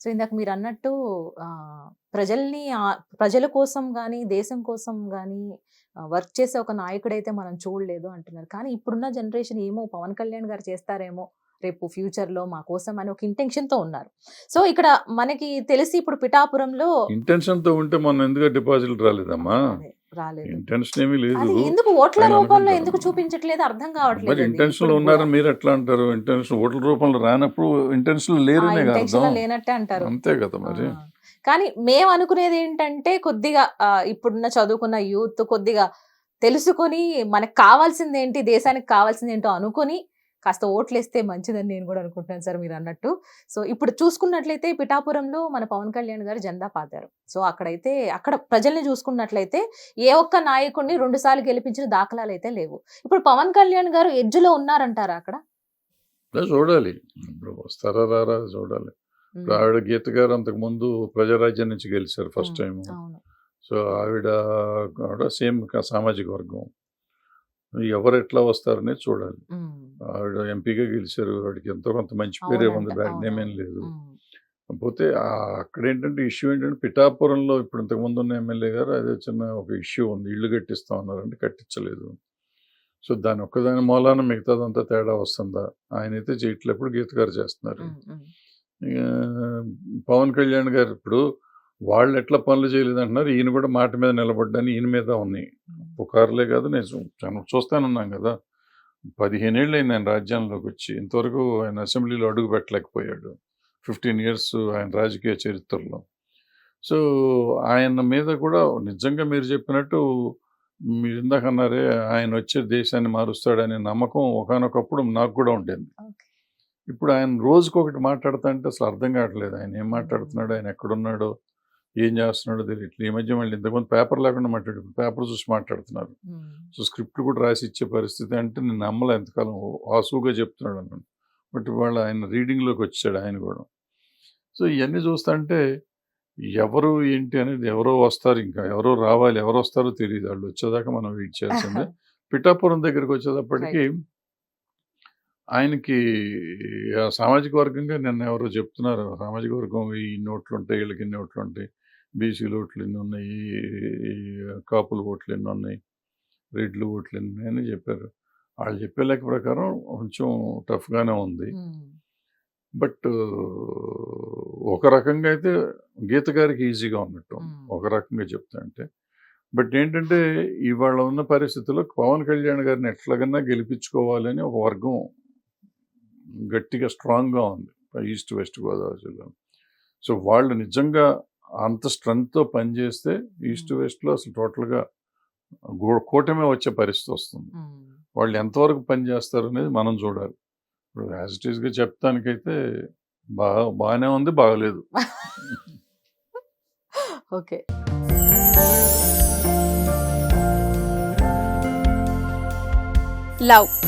So ఇందాక మీరు అన్నట్టు ప్రజల్ని ప్రజల కోసం కానీ దేశం కోసం కానీ వర్క్ చేసే ఒక నాయకుడైతే మనం చూడలేదు అంటున్నారు. కానీ ఇప్పుడున్న జనరేషన్ ఏమో పవన్ కళ్యాణ్ గారు చేస్తారేమో రేపు ఫ్యూచర్లో మా కోసం అని ఒక ఇంటెన్షన్తో ఉన్నారు. సో ఇక్కడ మనకి తెలిసి ఇప్పుడు పిఠాపురంలో ఇంటెన్షన్తో ఉంటే మొన్న ఎందుకు డిపాజిట్ రాలేదమ్మా? రాలేదు. ఇంటెన్షన్ ఏమీ లేదు. ఎందుకు ఓట్ల రూపంలో. ఎందుకు చూపించట్లేదు? అర్థం మరి కావట్లేదు అది. ఇంటెన్షన్లో ఉన్నారని మీరు ఎట్లా అంటారు? ఇంటెన్షన్ ఓట్ల రూపంలో రానప్పుడు ఇంటెన్షన్ లేరనే అర్థం. లేనట్టే అంటారు. అంతే కదా మరి. కానీ మేము అనుకునేది ఏంటంటే కొద్దిగా ఇప్పుడున్న చదువుకున్న యూత్ కొద్దిగా తెలుసుకొని మనకు కావాల్సింది ఏంటి దేశానికి కావాల్సింది ఏంటో అనుకొని కాస్త ఓట్లేస్తే మంచిదని నేను కూడా అనుకుంటున్నాను సార్ మీరు అన్నట్టు. సో ఇప్పుడు చూసుకున్నట్లయితే పిఠాపురంలో మన పవన్ కళ్యాణ్ గారు జెండా పాతారు. సో అక్కడైతే అక్కడ ప్రజల్ని చూసుకున్నట్లయితే ఏ ఒక్క నాయకుడిని రెండు సార్లు గెలిపించిన దాఖలాలు అయితే లేవు. ఇప్పుడు పవన్ కళ్యాణ్ గారు ఎడ్జ్లో ఉన్నారంటారా అక్కడ? చూడాలి. ఇప్పుడు వస్తారా రారా చూడాలి. ఇప్పుడు ఆవిడ గీత గారు అంతకు ముందు ప్రజారాజ్యం నుంచి గెలిచారు ఫస్ట్ టైం సో ఆవిడ కూడా సేమ్ సామాజిక వర్గం. ఎవరు ఎట్లా వస్తారనే చూడాలి. ఆవిడ ఎంపీగా గెలిచారు. ఆవిడకి ఎంతో కొంత మంచి పేరే ఉంది. బ్యాడ్ నేమ్ ఏం. లేదు. ఆ- అక్కడ ఏంటంటే ఇష్యూ ఏంటంటే పిఠాపురంలో ఇప్పుడు ఇంతకు ముందు ఉన్న ఎమ్మెల్యే గారు అదే చిన్న ఒక ఇష్యూ ఉంది. ఇల్లు కట్టిస్తా ఉన్నారంటే కట్టించలేదు. సో దాని ఒక్కదాని మూలాన మిగతాదంతా తేడా వస్తుందా? ఆయన అయితే చేయట్లేప్పుడు గీత గారు చేస్తున్నారు పవన్ కళ్యాణ్ గారు ఇప్పుడు వాళ్ళు ఎట్లా పనులు చేయలేదు అంటున్నారు ఈయన కూడా మాట మీద నిలబడ్డాని ఈయన మీద ఉన్నాయి. పుకార్లే కాదు నేను చూస్తానున్నాం కదా. పదిహేనేళ్ళు అయింది ఆయన రాజ్యాంగంలోకి వచ్చి ఇంతవరకు ఆయన అసెంబ్లీలో అడుగు పెట్టలేకపోయాడు. ఫిఫ్టీన్ ఇయర్స్ ఆయన రాజకీయ చరిత్రలో. సో ఆయన మీద కూడా నిజంగా మీరు చెప్పినట్టు మీరు ఇందాక అన్నారే ఆయన వచ్చే దేశాన్ని మారుస్తాడనే నమ్మకం ఒకనొకప్పుడు నాకు కూడా ఉండేది. ఇప్పుడు ఆయన రోజుకొకటి మాట్లాడుతా అంటే అసలు అర్థం కావట్లేదు. ఆయన ఏం మాట్లాడుతున్నాడు? ఆయన ఎక్కడున్నాడో? ఏం చేస్తున్నాడో తెలియట్లేదు. ఈ మధ్య మళ్ళీ ఇంతకుముందు పేపర్ లేకుండా మాట్లాడు పేపర్ చూసి మాట్లాడుతున్నారు. సో స్క్రిప్ట్ కూడా రాసి ఇచ్చే పరిస్థితి అంటే నేను నమ్మలే ఎంతకాలం. ఆసుగా చెప్తున్నాడు అన్నాను బట్ ఇవాళ ఆయన రీడింగ్లోకి వచ్చాడు ఆయన కూడా. సో ఇవన్నీ చూస్తుంటే ఎవరు ఏంటి అనేది ఎవరో వస్తారు ఇంకా. ఎవరో రావాలి ఎవరు వస్తారో తెలియదు. వాళ్ళు వచ్చేదాకా మనం వెయిట్ చేయాల్సిందే. పిఠాపురం దగ్గరికి వచ్చేటప్పటికి ఆయనకి ఆ సామాజిక వర్గంగా నిన్న ఎవరో చెప్తున్నారు. సామాజిక వర్గం ఈ నోట్లు ఉంటాయి వీళ్ళకి ఇన్ని ఓట్లు ఉంటాయి. బీసీలు ఓట్లు ఎన్ని ఉన్నాయి కాపుల ఓట్లు ఎన్ని ఉన్నాయి రెడ్లు ఓట్లు ఎన్ని ఉన్నాయని చెప్పారు. వాళ్ళు చెప్పే లెక్క ప్రకారం కొంచెం టఫ్గానే ఉంది. బట్ ఒక రకంగా అయితే గీత గారికి ఈజీగా ఉన్నట్టు. ఒక రకంగా చెప్తా అంటే. బట్ ఏంటంటే ఇవాళ ఉన్న పరిస్థితుల్లో పవన్ కళ్యాణ్ గారిని ఎట్లాగన్నా గెలిపించుకోవాలని ఒక వర్గం గట్టిగా స్ట్రాంగ్గా ఉంది ఈస్ట్ వెస్ట్ గోదావరి జిల్లా. సో వాళ్ళు నిజంగా అంత స్ట్రెంగ్త్తో పనిచేస్తే ఈస్ట్ వెస్ట్లో అసలు టోటల్గా గో- కూటమే వచ్చే పరిస్థితి వస్తుంది. వాళ్ళు ఎంతవరకు పనిచేస్తారు అనేది మనం చూడాలి. ఇప్పుడు యాజ్ ఇట్ ఈస్గా చెప్తానికైతే బాగా బాగానే ఉంది బాగలేదు. ఓకే. లవ్.